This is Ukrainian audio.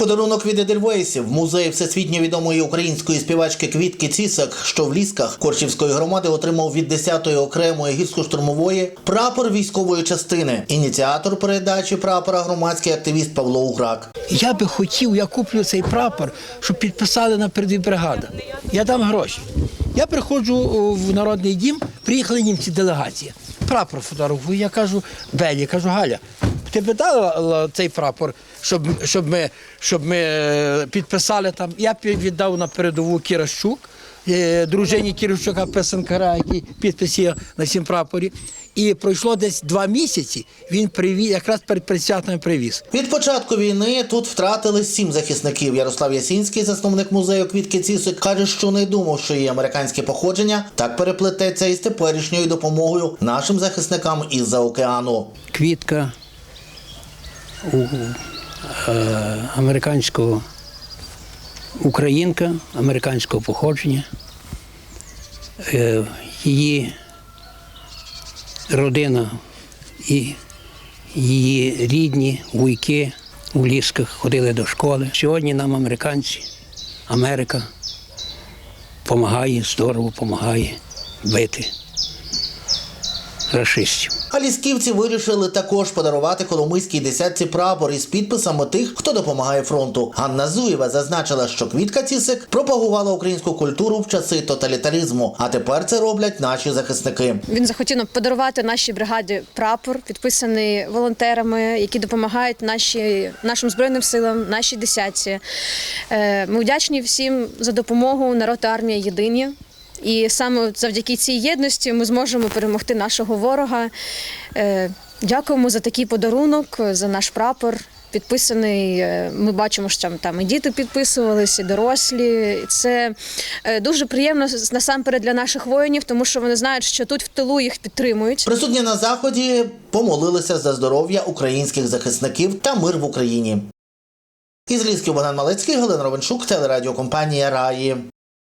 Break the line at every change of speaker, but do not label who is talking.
Подарунок від Едельвейсів в музеї всесвітньо відомої української співачки Квітки Цісак, що в лісках Корчівської громади отримав від 10-ї окремої гірсько-штурмової прапор військової частини. Ініціатор передачі прапора громадський активіст Павло Уграк.
Я би хотів, я куплю цей прапор, щоб підписали на передовій бригада. Я дам гроші. Я приходжу в народний дім, приїхали німці делегація. Прапор фотографую. Я кажу, Белі, кажу, Галя, ти би дала цей прапор, щоб, щоб, ми, щоб ми е, підписали там. Я віддав на передову Кіращук, е, дружині Кіращука писанкара, який підпис є на цім прапорі. І пройшло десь два місяці. Він привіз, якраз перед 30-ми привіз.
Від початку війни тут втратили сім захисників. Ярослав Ясінський, засновник музею Квітки Цісик, каже, що не думав, що її американське походження так переплететься із теперішньою допомогою нашим захисникам із-за океану.
квітка у, е, американського українка американського походження. Е, її родина і її рідні вуйки у лісках ходили до школи. Сьогодні нам американці, Америка допомагає, здорово допомагає бити расистів.
А лісківці вирішили також подарувати коломийській десятці прапор із підписами тих, хто допомагає фронту. Ганна Зуєва зазначила, що Квітка Цісик пропагувала українську культуру в часи тоталітаризму, а тепер це роблять наші захисники.
Він захотів подарувати нашій бригаді прапор, підписаний волонтерами, які допомагають наші, нашим збройним силам, нашій десятці. Е, Ми вдячні всім за допомогу. Народ армія єдині. І саме завдяки цій єдності ми зможемо перемогти нашого ворога. Е, Дякуємо за такий подарунок, за наш прапор. Підписаний, е, ми бачимо, що там, і діти підписувалися, і дорослі. Це е, дуже приємно насамперед для наших воїнів, тому що вони знають, що тут в тилу їх підтримують.
Присутні на заході помолилися за здоров'я українських захисників та мир в Україні. Із Лісків Богдан Малецький, Галина Ровеншук, телерадіокомпанія Раї.